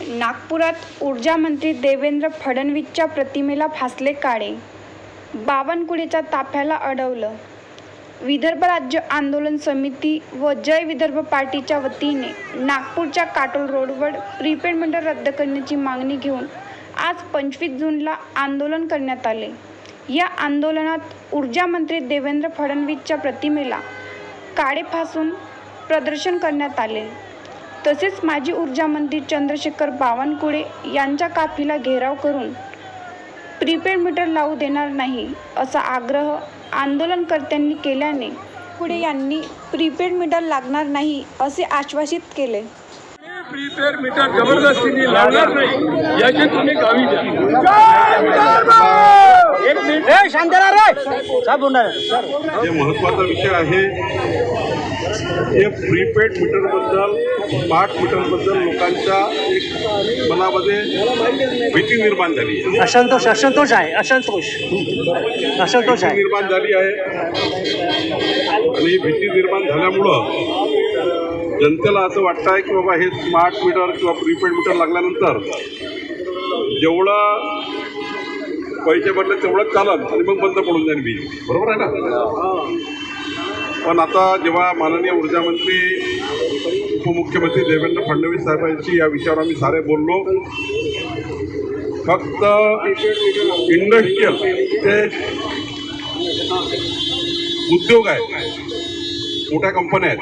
नागपुरात ऊर्जामंत्री देवेंद्र फडणवीसच्या प्रतिमेला फासले काळे. बावनकुळेच्या ताफ्याला अडवलं. विदर्भ राज्य आंदोलन समिती व जय विदर्भ पार्टीच्या वतीने नागपूरच्या काटोल रोडवर प्रीपेड मीटर रद्द करण्याची मागणी घेऊन आज पंचवीस जूनला आंदोलन करण्यात आले. या आंदोलनात ऊर्जामंत्री देवेंद्र फडणवीसच्या प्रतिमेला काळे फासून प्रदर्शन करण्यात आले. तसेच माजी ऊर्जा मंत्री चंद्रशेखर बावनकुळे यांच्या काफीला घेराव करून प्रीपेड मीटर लावू देणार नाही असा आग्रह आंदोलनकर्त्यांनी केल्याने पुढे यांनी प्रीपेड मीटर लागणार नाही असे आश्वासित केले. प्रीपेड मीटर जबरदस्तीने लावणार नाही याची तुम्ही गावी द्या. जे महत्त्वाचा विषय आहे हे प्रीपेड मीटरबद्दल स्मार्ट मीटरबद्दल लोकांच्या एक मनामध्ये भीती निर्माण झाली आहे. असंतोष असंतोष आहे असंतोष. असंतोष आहे. निर्माण झाली आहे. आणि ही भीती निर्माण झाल्यामुळं जनतेला असं वाटतं आहे की बाबा हे स्मार्ट मीटर किंवा प्रीपेड मीटर लागल्यानंतर जेवढं पैसे भरले तेवढंच चालत आणि मग बंद पडून जाईल वीज बरोबर आहे ना? पण आता जेव्हा माननीय ऊर्जा मंत्री उपमुख्यमंत्री देवेंद्र फडणवीस साहेबांशी या विषयावर आम्ही सारे बोललो. फक्त इंडस्ट्रीयल ते उद्योग आहेत. मोठ्या कंपन्या आहेत.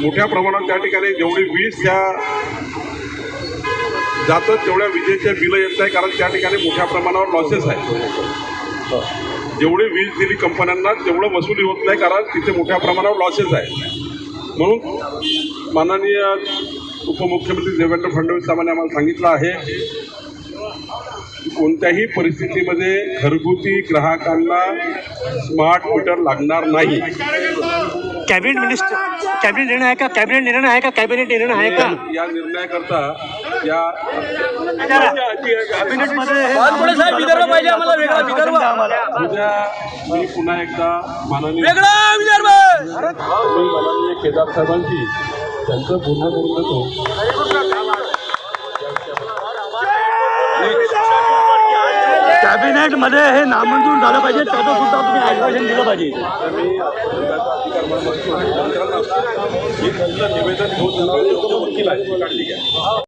मोठ्या प्रमाणात त्या ठिकाणी जेवढी वीज त्या जातं तेवढ्या विजेचे बिलं येत नाही कारण त्या ठिकाणी मोठ्या प्रमाणावर लॉसेस आहे जेवढी वीज दिली कंपन्यांना तेवढं वसुली होत नाही कारण तिथे मोठ्या प्रमाणावर लॉसेस आहे म्हणून माननीय उपमुख्यमंत्री देवेंद्र फडणवीस साहेबांनी आम्हाला सांगितलं आहे कोणत्याही परिस्थितीमध्ये घरगुती ग्राहकांना स्मार्ट मीटर लागणार नाही. कॅबिनेट मिनिस्टर कॅबिनेट निर्णय आहे का? कॅबिनेट निर्णय आहे का? कॅबिनेट निर्णय आहे का? या निर्णयाकरता या हे उद्या मी पुन्हा एकदा माननीय माननीय केदार साहेबांची त्यांचं बोलणं करून देतो. मध्ये हे नामंजूर झालं पाहिजे त्याचं सुद्धा तुम्ही आश्वासन दिलं पाहिजे निवेदन घेऊन वकील आहे काळजी